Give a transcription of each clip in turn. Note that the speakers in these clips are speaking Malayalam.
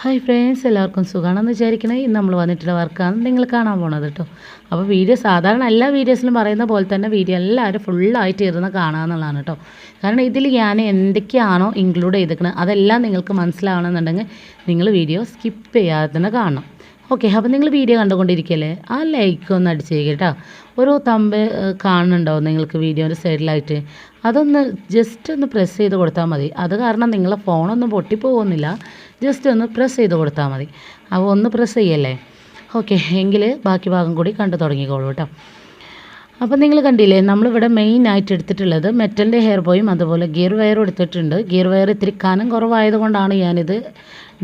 ഹായ് ഫ്രണ്ട്സ് എല്ലാവർക്കും സുഖമാണെന്ന് വിചാരിക്കണേ. ഇന്ന് നമ്മൾ വന്നിട്ടുള്ള വർക്കാണ് നിങ്ങൾ കാണാൻ പോണത് കേട്ടോ അപ്പോൾ വീഡിയോ സാധാരണ എല്ലാ വീഡിയോസിലും പറയുന്ന പോലെ തന്നെ വീഡിയോ എല്ലാവരും ഫുള്ളായിട്ട് ഇരുന്ന് കാണാമെന്നുള്ളതാണ് കേട്ടോ കാരണം ഇതിൽ ഞാൻ എന്തൊക്കെയാണോ ഇൻക്ലൂഡ് ചെയ്തിരിക്കുന്നത് അതെല്ലാം നിങ്ങൾക്ക് മനസ്സിലാവണമെന്നുണ്ടെങ്കിൽ നിങ്ങൾ വീഡിയോ സ്കിപ്പ് ചെയ്യാതെ തന്നെ കാണണം. ഓക്കെ അപ്പോൾ നിങ്ങൾ വീഡിയോ കണ്ടുകൊണ്ടിരിക്കല്ലേ? ആ ലൈക്ക് ഒന്ന് അടിച്ച് കേട്ടോ ഒരു തമ്പ് കാണുന്നുണ്ടോ നിങ്ങൾക്ക് വീഡിയോന്റെ സൈഡിലായിട്ട് അതൊന്ന് ജസ്റ്റ് ഒന്ന് പ്രസ് ചെയ്ത് കൊടുത്താൽ മതി. അത് കാരണം നിങ്ങളെ ഫോണൊന്നും പൊട്ടിപ്പോകുന്നില്ല. ജസ്റ്റ് ഒന്ന് പ്രസ് ചെയ്ത് കൊടുത്താൽ മതി. അപ്പോൾ ഒന്ന് പ്രസ് ചെയ്യല്ലേ? ഓക്കെ എങ്കിൽ ബാക്കി ഭാഗം കൂടി കണ്ടു തുടങ്ങിക്കോളൂ കേട്ടോ. അപ്പോൾ നിങ്ങൾ കണ്ടില്ലേ നമ്മളിവിടെ മെയിൻ ആയിട്ട് എടുത്തിട്ടുള്ളത് മെറ്റലിന്റെ ഹെയർ ബോയും അതുപോലെ ഗിയർ വയറും എടുത്തിട്ടുണ്ട്. ഗിയർ വയർ ഇത്തിരി കനം കുറവായതുകൊണ്ടാണ് ഞാനിത്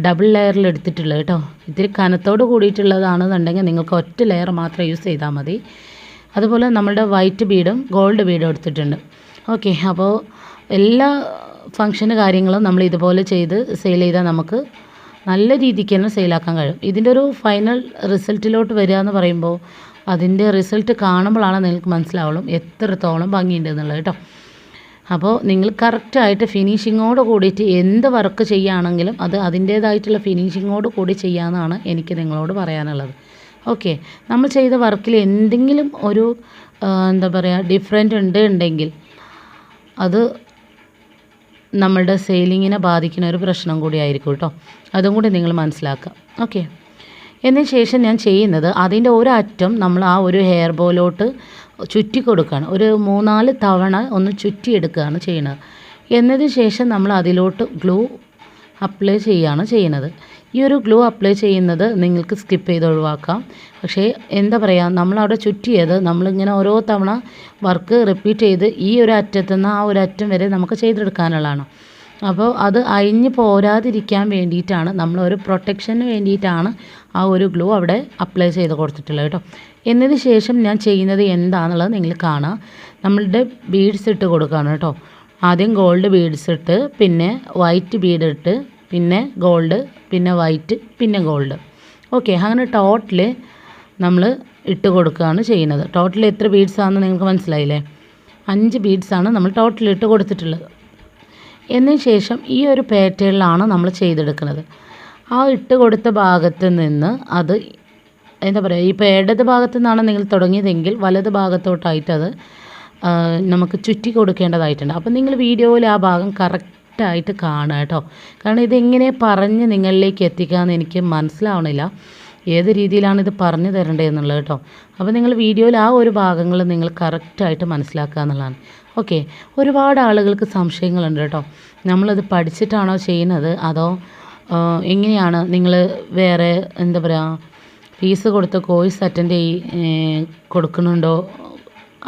ഡബിൾ ലെയറിൽ എടുത്തിട്ടുള്ളത് കേട്ടോ. ഇത്തിരി കനത്തോട് കൂടിയിട്ടുള്ളതാണെന്നുണ്ടെങ്കിൽ നിങ്ങൾക്ക് ഒറ്റ ലെയർ മാത്രം യൂസ് ചെയ്താൽ മതി. അതുപോലെ നമ്മളുടെ വൈറ്റ് ബീഡും ഗോൾഡ് ബീഡും എടുത്തിട്ടുണ്ട്. ഓക്കെ അപ്പോൾ എല്ലാ ഫങ്ഷന് കാര്യങ്ങളും നമ്മൾ ഇതുപോലെ ചെയ്ത് സെയിൽ ചെയ്താൽ നമുക്ക് നല്ല രീതിക്ക് തന്നെ സെയിലാക്കാൻ കഴിയും. ഇതിന്റെ ഒരു ഫൈനൽ റിസൾട്ടിലോട്ട് വരിക എന്ന് പറയുമ്പോൾ അതിന്റെ റിസൾട്ട് കാണുമ്പോഴാണ് നിങ്ങൾക്ക് മനസ്സിലാവുള്ളൂ എത്രത്തോളം ഭംഗിയുണ്ട് എന്നുള്ളത് കേട്ടോ. അപ്പോൾ നിങ്ങൾ കറക്റ്റായിട്ട് ഫിനിഷിങ്ങോട് കൂടിയിട്ട് എന്ത് വർക്ക് ചെയ്യുകയാണെങ്കിലും അത് അതിന്റേതായിട്ടുള്ള ഫിനിഷിങ്ങോട് കൂടി ചെയ്യാമെന്നാണ് എനിക്ക് നിങ്ങളോട് പറയാനുള്ളത്. ഓക്കെ നമ്മൾ ചെയ്ത വർക്കിൽ എന്തെങ്കിലും ഒരു എന്താ പറയുക ഡിഫറെന്റ് ഉണ്ട് ഉണ്ടെങ്കിൽ അത് നമ്മളുടെ സെയിലിങ്ങിനെ ബാധിക്കുന്ന ഒരു പ്രശ്നം കൂടി ആയിരിക്കും കേട്ടോ. അതും കൂടി നിങ്ങൾ മനസ്സിലാക്കുക. ഓക്കെ എന്നതിന് ശേഷം ഞാൻ ചെയ്യുന്നത് അതിന്റെ ഒരറ്റം നമ്മൾ ആ ഒരു ഹെയർ ബോലോട്ട് ചുറ്റി കൊടുക്കുകയാണ്. ഒരു മൂന്നാൽ തവണ ഒന്ന് ചുറ്റി ചുറ്റിയെടുക്കുകയാണ് ചെയ്യുന്നത്. എന്നതിന് ശേഷം നമ്മൾ അതിലോട്ട് ഗ്ലൂ അപ്ലൈ ചെയ്യുകയാണ് ചെയ്യുന്നത്. ഈ ഒരു ഗ്ലൂ അപ്ലൈ ചെയ്യുന്നത് നിങ്ങൾക്ക് സ്കിപ്പ് ചെയ്ത് ഒഴിവാക്കാം. പക്ഷേ എന്താ പറയുക നമ്മളവിടെ ചുറ്റിയത് നമ്മളിങ്ങനെ ഓരോ തവണ വർക്ക് റിപ്പീറ്റ് ചെയ്ത് ഈ ഒരു അറ്റത്തുനിന്ന് ആ ഒരു അറ്റം വരെ നമുക്ക് ചെയ്തെടുക്കാനുള്ളതാണ്. അപ്പോൾ അത് അഴിഞ്ഞ് പോരാതിരിക്കാൻ വേണ്ടിയിട്ടാണ് നമ്മൾ ഒരു പ്രൊട്ടക്ഷന് വേണ്ടിയിട്ടാണ് ആ ഒരു ഗ്ലൂ അവിടെ അപ്ലൈ ചെയ്ത് കൊടുത്തിട്ടുള്ളത് കേട്ടോ. എന്നതിന് ശേഷം ഞാൻ ചെയ്യുന്നത് എന്താണെന്നുള്ളത് നിങ്ങൾ കാണാം. നമ്മളുടെ ബീഡ്സ് ഇട്ട് കൊടുക്കുകയാണ് കേട്ടോ. ആദ്യം ഗോൾഡ് ബീഡ്സ് ഇട്ട് പിന്നെ വൈറ്റ് ബീഡ് ഇട്ട് പിന്നെ ഗോൾഡ് പിന്നെ വൈറ്റ് പിന്നെ ഗോൾഡ് ഓക്കെ അങ്ങനെ ടോട്ടൽ നമ്മൾ ഇട്ട് കൊടുക്കുകയാണ് ചെയ്യുന്നത്. ടോട്ടൽ എത്ര ബീഡ്സ് ആണെന്ന് നിങ്ങൾക്ക് മനസ്സിലായില്ലേ? അഞ്ച് ബീഡ്സാണ് നമ്മൾ ടോട്ടൽ ഇട്ട് കൊടുത്തിട്ടുള്ളത്. എന്നതിന് ശേഷം ഈ ഒരു പാറ്റേണിലാണ് നമ്മൾ ചെയ്തെടുക്കുന്നത്. ആ ഇട്ട് കൊടുത്ത ഭാഗത്ത് നിന്ന് അത് എന്താ പറയുക ഇപ്പോൾ ഇടത് ഭാഗത്തു നിന്നാണ് നിങ്ങൾ തുടങ്ങിയതെങ്കിൽ വലത് ഭാഗത്തോട്ടായിട്ട് അത് നമുക്ക് ചുറ്റി കൊടുക്കേണ്ടതായിട്ടുണ്ട്. അപ്പം നിങ്ങൾ വീഡിയോയിൽ ആ ഭാഗം കറക്റ്റായിട്ട് കാണുക കേട്ടോ. കാരണം ഇതെങ്ങനെ പറഞ്ഞ് നിങ്ങളിലേക്ക് എത്തിക്കാമെന്ന് എനിക്ക് മനസ്സിലാവണില്ല. ഏത് രീതിയിലാണ് ഇത് പറഞ്ഞു തരേണ്ടത് എന്നുള്ളത് കേട്ടോ. അപ്പോൾ നിങ്ങൾ വീഡിയോയിൽ ആ ഒരു ഭാഗങ്ങൾ നിങ്ങൾ കറക്റ്റായിട്ട് മനസ്സിലാക്കുക എന്നുള്ളതാണ്. ഓക്കെ ഒരുപാട് ആളുകൾക്ക് സംശയങ്ങളുണ്ട് കേട്ടോ. നമ്മളത് പഠിച്ചിട്ടാണോ ചെയ്യുന്നത്? അതോ എങ്ങനെയാണ് നിങ്ങൾ വേറെ എന്താ പറയുക ഫീസ് കൊടുത്ത് കോഴ്സ് അറ്റൻഡ് ചെയ് കൊടുക്കുന്നുണ്ടോ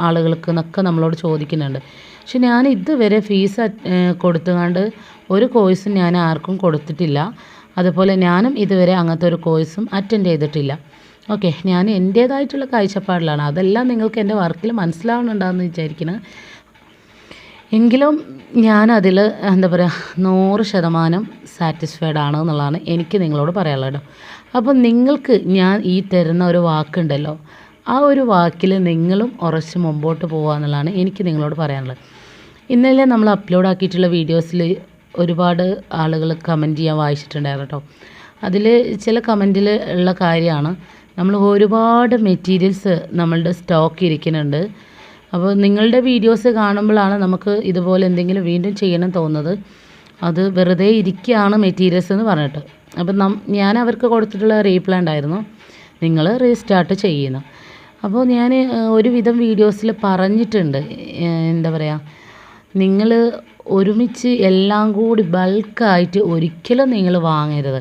ആളുകൾക്ക് എന്നൊക്കെ നമ്മളോട് ചോദിക്കുന്നുണ്ട്. പക്ഷെ ഞാൻ ഇതുവരെ ഫീസ് കൊടുത്തുകൊണ്ട് ഒരു കോഴ്സും ഞാൻ ആർക്കും കൊടുത്തിട്ടില്ല. അതുപോലെ ഞാനും ഇതുവരെ അങ്ങനത്തെ ഒരു കോഴ്സും അറ്റൻഡ് ചെയ്തിട്ടില്ല. ഓക്കെ ഞാൻ എന്റേതായിട്ടുള്ള കാഴ്ചപ്പാടിലാണ്. അതെല്ലാം നിങ്ങൾക്ക് എന്റെ വർക്കിൽ മനസ്സിലാവുന്നുണ്ടാകുമെന്ന് വിചാരിക്കുന്നത് എങ്കിലും ഞാൻ അതിൽ എന്താ പറയുക നൂറ് ശതമാനം സാറ്റിസ്ഫൈഡ് ആണ് എന്നുള്ളതാണ് എനിക്ക് നിങ്ങളോട് പറയാനുള്ളത് അപ്പോൾ നിങ്ങൾക്ക് ഞാൻ ഈ തരുന്ന ഒരു വാക്കുണ്ടല്ലോ ആ ഒരു വാക്കിൽ നിങ്ങളും ഉറച്ച് മുമ്പോട്ട് പോകുക എന്നുള്ളതാണ് എനിക്ക് നിങ്ങളോട് പറയാനുള്ളത്. ഇന്നലെ നമ്മൾ അപ്ലോഡ് ആക്കിയിട്ടുള്ള വീഡിയോസിൽ ഒരുപാട് ആളുകൾ കമന്റ് ചെയ്യാൻ വായിച്ചിട്ടുണ്ടായിരുന്നു കേട്ടോ അതിൽ ചില കമന്റിൽ ഉള്ള കാര്യമാണ് നമ്മൾ ഒരുപാട് മെറ്റീരിയൽസ് നമ്മളുടെ സ്റ്റോക്ക് ഇരിക്കുന്നുണ്ട്. അപ്പോൾ നിങ്ങളുടെ വീഡിയോസ് കാണുമ്പോഴാണ് നമുക്ക് ഇതുപോലെ എന്തെങ്കിലും വീണ്ടും ചെയ്യണം തോന്നുന്നത്. അത് വെറുതെ ഇരിക്കുകയാണ് മെറ്റീരിയൽസ് എന്ന് പറഞ്ഞിട്ട്. അപ്പം നം ഞാൻ അവർക്ക് കൊടുത്തിട്ടുള്ള റീപ്ലൈ ഉണ്ടായിരുന്നു നിങ്ങൾ റീസ്റ്റാർട്ട് ചെയ്യുന്നു. അപ്പോൾ ഞാൻ ഒരുവിധം വീഡിയോസിൽ പറഞ്ഞിട്ടുണ്ട് എന്താ പറയുക നിങ്ങൾ ഒരുമിച്ച് എല്ലാം കൂടി ബൾക്കായിട്ട് ഒരിക്കലും നിങ്ങൾ വാങ്ങരുത്.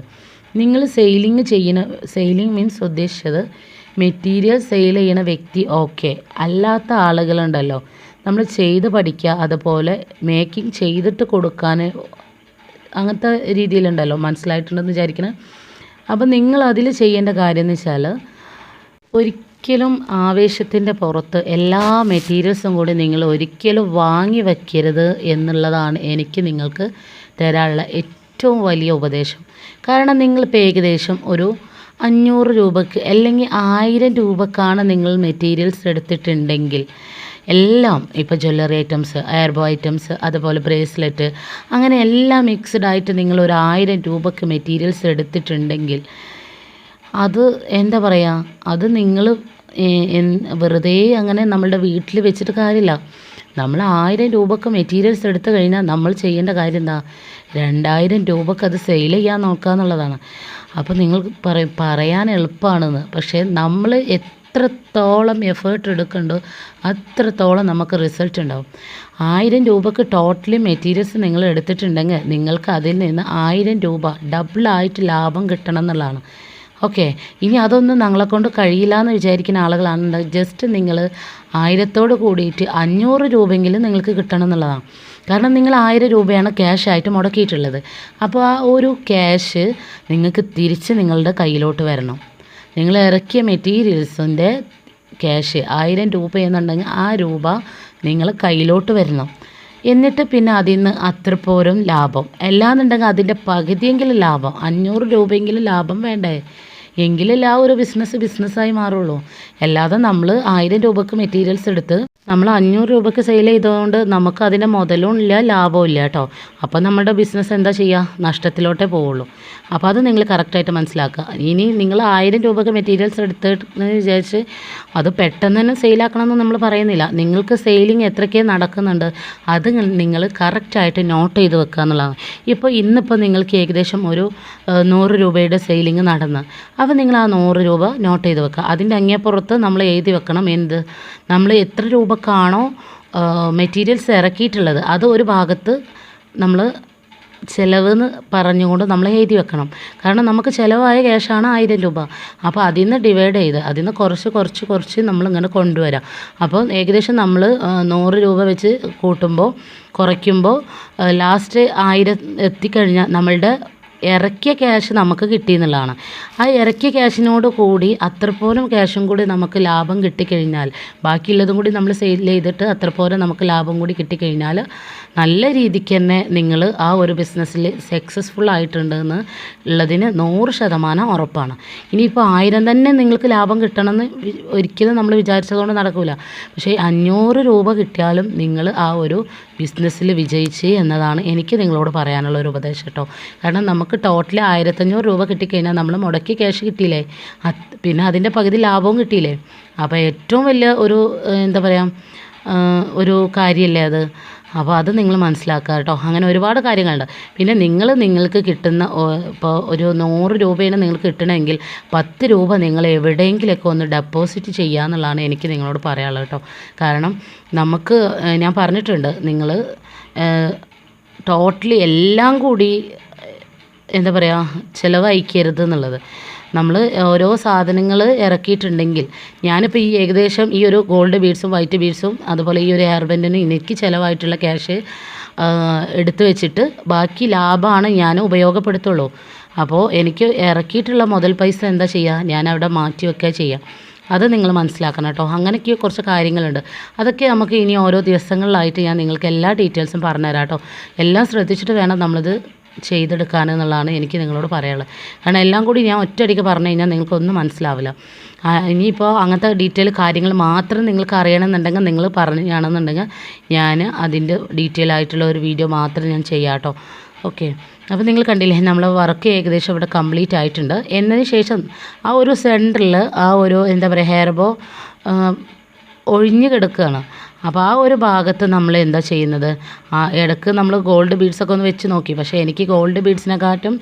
നിങ്ങൾ സെയിലിംഗ് ചെയ്യുന്ന സെയിലിംഗ് മീൻസ് ഉദ്ദേശിച്ചത് മെറ്റീരിയൽ സെയിൽ ചെയ്യണ വ്യക്തി ഓക്കെ അല്ലാത്ത ആളുകളുണ്ടല്ലോ. നമ്മൾ ചെയ്ത് പഠിക്കുക അതുപോലെ മേക്കിംഗ് ചെയ്തിട്ട് കൊടുക്കാൻ അങ്ങനത്തെ രീതിയിലുണ്ടല്ലോ. മനസ്സിലായിട്ടുണ്ടെന്ന് വിചാരിക്കണം. അപ്പം നിങ്ങൾ അതിൽ ചെയ്യേണ്ട കാര്യം എന്ന് വെച്ചാൽ ഒരിക്കലും ആവേശത്തിന്റെ പുറത്ത് എല്ലാ മെറ്റീരിയൽസും കൂടി നിങ്ങൾ ഒരിക്കലും വാങ്ങി വയ്ക്കരുത് എന്നുള്ളതാണ് എനിക്ക് നിങ്ങൾക്ക് തരാനുള്ള ഏറ്റവും വലിയ ഉപദേശം. കാരണം നിങ്ങളിപ്പോൾ ഏകദേശം ഒരു അഞ്ഞൂറ് രൂപക്ക് അല്ലെങ്കിൽ ആയിരം രൂപക്കാണ് നിങ്ങൾ മെറ്റീരിയൽസ് എടുത്തിട്ടുണ്ടെങ്കിൽ എല്ലാം ഇപ്പോൾ ജ്വല്ലറി ഐറ്റംസ് എയർബോ ഐറ്റംസ് അതുപോലെ ബ്രേസ്ലെറ്റ് അങ്ങനെ എല്ലാം മിക്സ്ഡ് ആയിട്ട് നിങ്ങൾ ഒരു ആയിരം രൂപക്ക് മെറ്റീരിയൽസ് എടുത്തിട്ടുണ്ടെങ്കിൽ അത് എന്താ പറയുക? അത് നിങ്ങൾ വെറുതെ അങ്ങനെ നമ്മളുടെ വീട്ടിൽ വെച്ചിട്ട് കാര്യമില്ല. നമ്മൾ ആയിരം രൂപക്ക് മെറ്റീരിയൽസ് എടുത്തു കഴിഞ്ഞാൽ നമ്മൾ ചെയ്യേണ്ട കാര്യം എന്താ? രണ്ടായിരം രൂപക്ക് അത് സെയിൽ ചെയ്യാൻ നോക്കുക എന്നുള്ളതാണ്. അപ്പോൾ നിങ്ങൾ പറയും പറയാൻ എളുപ്പമാണെന്ന്. പക്ഷേ നമ്മൾ എത്രത്തോളം എഫേർട്ട് എടുക്കുന്നുണ്ടോ അത്രത്തോളം നമുക്ക് റിസൾട്ട് ഉണ്ടാവും. ആയിരം രൂപക്ക് ടോട്ടലി മെറ്റീരിയൽസ് നിങ്ങൾ എടുത്തിട്ടുണ്ടെങ്കിൽ നിങ്ങൾക്ക് അതിൽ നിന്ന് ആയിരം രൂപ ഡബിളായിട്ട് ലാഭം കിട്ടണം എന്നുള്ളതാണ്. ഓക്കെ. ഇനി അതൊന്നും ഞങ്ങളെ കൊണ്ട് കഴിയില്ല എന്ന് വിചാരിക്കുന്ന ആളുകളാണെന്നുണ്ടെങ്കിൽ ജസ്റ്റ് നിങ്ങൾ ആയിരത്തോട് കൂടിയിട്ട് അഞ്ഞൂറ് രൂപയെങ്കിലും നിങ്ങൾക്ക് കിട്ടണം എന്നുള്ളതാണ്. കാരണം നിങ്ങൾ ആയിരം രൂപയാണ് ക്യാഷ് ആയിട്ട് മുടക്കിയിട്ടുള്ളത്. അപ്പോൾ ആ ഒരു ക്യാഷ് നിങ്ങൾക്ക് തിരിച്ച് നിങ്ങളുടെ കയ്യിലോട്ട് വരണം. നിങ്ങൾ ഇറക്കിയ മെറ്റീരിയൽസിന്റെ ക്യാഷ് ആയിരം രൂപ എന്നുണ്ടെങ്കിൽ ആ രൂപ നിങ്ങൾ കയ്യിലോട്ട് വരണം. എന്നിട്ട് പിന്നെ അതിൽ നിന്ന് അത്രപ്പോരും പോരും ലാഭം. എല്ലാന്നുണ്ടെങ്കിൽ അതിന്റെ പകുതിയെങ്കിലും ലാഭം. അഞ്ഞൂറ് രൂപയെങ്കിലും ലാഭം വേണ്ടേ? എങ്കിലല്ലേ ആ ഒരു ബിസിനസ് ബിസിനസ്സായി മാറുള്ളൂ. അല്ലാതെ നമ്മൾ ആയിരം രൂപക്ക് മെറ്റീരിയൽസ് എടുത്ത് നമ്മൾ അഞ്ഞൂറ് രൂപയ്ക്ക് സെയിൽ ചെയ്തതുകൊണ്ട് നമുക്ക് അതിന്റെ മുതലും ഇല്ല ലാഭവും ഇല്ല കേട്ടോ അപ്പോൾ നമ്മുടെ ബിസിനസ് എന്താ ചെയ്യുക? നഷ്ടത്തിലോട്ടേ പോവുള്ളൂ. അപ്പോൾ അത് നിങ്ങൾ കറക്റ്റായിട്ട് മനസ്സിലാക്കുക. ഇനി നിങ്ങൾ ആയിരം രൂപയ്ക്ക് മെറ്റീരിയൽസ് എടുത്തിട്ടെന്ന് വിചാരിച്ച് അത് പെട്ടെന്ന് തന്നെ സെയിലാക്കണമെന്ന് നമ്മൾ പറയുന്നില്ല. നിങ്ങൾക്ക് സെയിലിംഗ് എത്രയൊക്കെ നടക്കുന്നുണ്ട് അത് നിങ്ങൾ കറക്റ്റായിട്ട് നോട്ട് ചെയ്ത് വെക്കുക എന്നുള്ളതാണ്. ഇപ്പോൾ ഇന്നിപ്പോൾ നിങ്ങൾക്ക് ഏകദേശം ഒരു നൂറ് രൂപയുടെ സെയിലിംഗ് നടന്ന്. അപ്പോൾ നിങ്ങൾ ആ നൂറ് രൂപ നോട്ട് ചെയ്ത് വെക്കുക. അതിന്റെ അങ്ങേപ്പുറത്ത് നമ്മൾ എഴുതി വെക്കണം എന്ത്? നമ്മൾ എത്ര രൂപക്കാണോ മെറ്റീരിയൽസ് ഇറക്കിയിട്ടുള്ളത്? അത് ഒരു ഭാഗത്ത് നമ്മൾ ചിലവ് എന്ന് പറഞ്ഞുകൊണ്ട് നമ്മൾ എഴുതി വെക്കണം. കാരണം നമുക്ക് ചിലവായ ക്യാഷാണ് ആയിരം രൂപ. അപ്പോൾ അതിൽ നിന്ന് ഡിവൈഡ് ചെയ്ത് അതിൽ നിന്ന് കുറച്ച് കുറച്ച് കുറച്ച് നമ്മളിങ്ങനെ കൊണ്ടുവരാം. അപ്പോൾ ഏകദേശം നമ്മൾ നൂറ് രൂപ വെച്ച് കൂട്ടുമ്പോൾ കുറയ്ക്കുമ്പോൾ ലാസ്റ്റ് ആയിരം എത്തിക്കഴിഞ്ഞാൽ നമ്മളുടെ ഇറക്കിയ ക്യാഷ് നമുക്ക് കിട്ടി എന്നുള്ളതാണ് ആ ഇറക്കിയ ക്യാഷിനോട് കൂടി അത്രപോലും ക്യാഷും കൂടി നമുക്ക് ലാഭം കിട്ടിക്കഴിഞ്ഞാൽ ബാക്കിയുള്ളതും കൂടി നമ്മൾ സെയിൽ ചെയ്തിട്ട് അത്രപോലും നമുക്ക് ലാഭം കൂടി കിട്ടിക്കഴിഞ്ഞാൽ നല്ല രീതിക്ക് തന്നെ നിങ്ങൾ ആ ഒരു ബിസിനസ്സിൽ സക്സസ്ഫുൾ ആയിട്ടുണ്ടെന്ന് ഉള്ളതിന് നൂറ് ശതമാനം ഉറപ്പാണ്. ഇനിയിപ്പോൾ ആയിരം തന്നെ നിങ്ങൾക്ക് ലാഭം കിട്ടണമെന്ന് ഒരിക്കലും നമ്മൾ വിചാരിച്ചതുകൊണ്ട് നടക്കില്ല പക്ഷേ അഞ്ഞൂറ് രൂപ കിട്ടിയാലും നിങ്ങൾ ആ ഒരു ബിസിനസ്സിൽ വിജയിച്ച് എന്നതാണ് എനിക്ക് നിങ്ങളോട് പറയാനുള്ള ഒരു ഉപദേശം കേട്ടോ. കാരണം നമുക്ക് ടോട്ടലി ആയിരത്തഞ്ഞൂറ് രൂപ കിട്ടിക്കഴിഞ്ഞാൽ നമ്മൾ മുടക്കി ക്യാഷ് കിട്ടിയില്ലേ? പിന്നെ അതിന്റെ പകുതി ലാഭവും കിട്ടിയില്ലേ? അപ്പോൾ ഏറ്റവും വലിയ ഒരു എന്താ പറയുക ഒരു കാര്യമല്ലേ അത്? അപ്പോൾ അത് നിങ്ങൾ മനസ്സിലാക്കുക കേട്ടോ. അങ്ങനെ ഒരുപാട് കാര്യങ്ങളുണ്ട്. പിന്നെ നിങ്ങൾ നിങ്ങൾക്ക് കിട്ടുന്ന ഇപ്പോൾ ഒരു നൂറ് രൂപയാണ് നിങ്ങൾക്ക് കിട്ടണമെങ്കിൽ പത്ത് രൂപ നിങ്ങൾ എവിടെയെങ്കിലൊക്കെ ഒന്ന് ഡെപ്പോസിറ്റ് ചെയ്യുക എന്നുള്ളതാണ് എനിക്ക് നിങ്ങളോട് പറയാനുള്ളത് കേട്ടോ. കാരണം നമുക്ക് ഞാൻ പറഞ്ഞിട്ടുണ്ട്. നിങ്ങൾ ടോട്ടലി എല്ലാം കൂടി എന്താ പറയുക ചിലവഴിക്കരുത് എന്നുള്ളത്. നമ്മൾ ഓരോ സാധനങ്ങൾ ഇറക്കിയിട്ടുണ്ടെങ്കിൽ ഞാനിപ്പോൾ ഈ ഏകദേശം ഈ ഒരു ഗോൾഡ് ബീഡ്സും വൈറ്റ് ബീഡ്സും അതുപോലെ ഈ ഒരു ഹെയർ ബാൻഡിന് എനിക്ക് ചിലവായിട്ടുള്ള ക്യാഷ് എടുത്തു വെച്ചിട്ട് ബാക്കി ലാഭമാണ് ഞാൻ ഉപയോഗപ്പെടുത്തുള്ളൂ. അപ്പോൾ എനിക്ക് ഇറക്കിയിട്ടുള്ള മുതൽ പൈസ എന്താ ചെയ്യുക ഞാൻ അവിടെ മാറ്റി വെക്കുക ചെയ്യുക അത് നിങ്ങൾ മനസ്സിലാക്കണം കേട്ടോ. അങ്ങനെയൊക്കെ കുറച്ച് കാര്യങ്ങളുണ്ട്. അതൊക്കെ നമുക്ക് ഇനി ഓരോ ദിവസങ്ങളിലായിട്ട് ഞാൻ നിങ്ങൾക്ക് എല്ലാ ഡീറ്റെയിൽസും പറഞ്ഞുതരാം കേട്ടോ. എല്ലാം ശ്രദ്ധിച്ചിട്ട് വേണം നമ്മളിത് ചെയ്തെടുക്കാൻ എന്നുള്ളതാണ് എനിക്ക് നിങ്ങളോട് പറയാനുള്ളത്. കാരണം എല്ലാം കൂടി ഞാൻ ഒറ്റയടിക്ക് പറഞ്ഞു കഴിഞ്ഞാൽ നിങ്ങൾക്കൊന്നും മനസ്സിലാവില്ല. ഇനിയിപ്പോൾ അങ്ങനത്തെ ഡീറ്റെയിൽ കാര്യങ്ങൾ മാത്രം നിങ്ങൾക്ക് അറിയണമെന്നുണ്ടെങ്കിൽ നിങ്ങൾ പറയുകയാണെന്നുണ്ടെങ്കിൽ ഞാൻ അതിന്റെ ഡീറ്റെയിൽ ആയിട്ടുള്ള ഒരു വീഡിയോ മാത്രം ഞാൻ ചെയ്യാം ഓക്കെ. അപ്പോൾ നിങ്ങൾ കണ്ടില്ലേ നമ്മൾ വർക്ക് ഏകദേശം ഇവിടെ കംപ്ലീറ്റ് ആയിട്ടുണ്ട്. എന്നതിന് ശേഷം ആ ഒരു സെന്ററിൽ ആ ഒരു എന്താ പറയുക ഹെയർ ബോ ഒഴിഞ്ഞു കിടക്കുകയാണ്. അപ്പോൾ ആ ഒരു ഭാഗത്ത് നമ്മൾ എന്താ ചെയ്യുന്നത്? ആ ഇടയ്ക്ക് നമ്മൾ ഗോൾഡ് ബീഡ്സൊക്കെ ഒന്ന് വെച്ച് നോക്കി. പക്ഷേ എനിക്ക് ഗോൾഡ് ബീഡ്സിനെക്കാട്ടും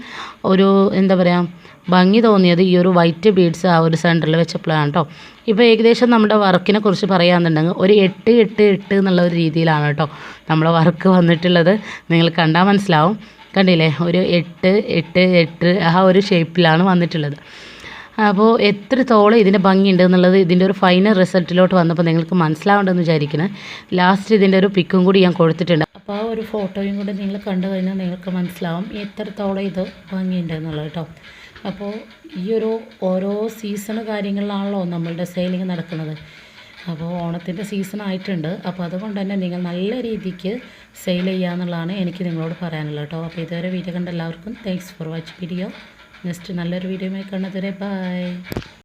ഒരു എന്താ പറയുക ഭംഗി തോന്നിയത് ഈ ഒരു വൈറ്റ് ബീഡ്സ് ആ ഒരു സെന്ററിൽ വെച്ചപ്പോഴാണ് കേട്ടോ ഇപ്പോൾ ഏകദേശം നമ്മുടെ വർക്കിനെ കുറിച്ച് പറയുകയാണെന്നുണ്ടെങ്കിൽ ഒരു എട്ട് എട്ട് എട്ട് എന്നുള്ള ഒരു രീതിയിലാണ് കേട്ടോ നമ്മുടെ വർക്ക് വന്നിട്ടുള്ളത്. നിങ്ങൾ കണ്ടാൽ മനസ്സിലാവും. കണ്ടില്ലേ? ഒരു എട്ട് എട്ട് എട്ട് ആ ഒരു ഷേപ്പിലാണ് വന്നിട്ടുള്ളത്. അപ്പോൾ എത്രത്തോളം ഇതിന്റെ ഭംഗിയുണ്ട് എന്നുള്ളത് ഇതിന്റെ ഒരു ഫൈനൽ റിസൾട്ടിലോട്ട് വന്നപ്പോൾ നിങ്ങൾക്ക് മനസ്സിലാവേണ്ടെന്ന് വിചാരിക്കുന്നത് ലാസ്റ്റ് ഇതിന്റെ ഒരു പിക്കും കൂടി ഞാൻ കൊടുത്തിട്ടുണ്ട്. അപ്പോൾ ആ ഒരു ഫോട്ടോയും കൂടി നിങ്ങൾ കണ്ടു കഴിഞ്ഞാൽ നിങ്ങൾക്ക് മനസ്സിലാവും എത്രത്തോളം ഇത് ഭംഗിയുണ്ട് എന്നുള്ളത് കേട്ടോ അപ്പോൾ ഈ ഒരു ഓരോ സീസൺ കാര്യങ്ങളിലാണല്ലോ നമ്മളുടെ സെയിലിംഗ് നടക്കുന്നത്. അപ്പോൾ ഓണത്തിന്റെ സീസൺ ആയിട്ടുണ്ട്. അപ്പോൾ അതുകൊണ്ട് തന്നെ നിങ്ങൾ നല്ല രീതിക്ക് സെയിൽ ചെയ്യുക എന്നുള്ളതാണ് എനിക്ക് നിങ്ങളോട് പറയാനുള്ളത് കേട്ടോ അപ്പോൾ ഇതുവരെ വീഡിയോ കണ്ട എല്ലാവർക്കും thanks for watch video next നല്ലൊരു വീഡിയോ വീഡിയോയുമായി കാണുന്നതുവരെ ബൈ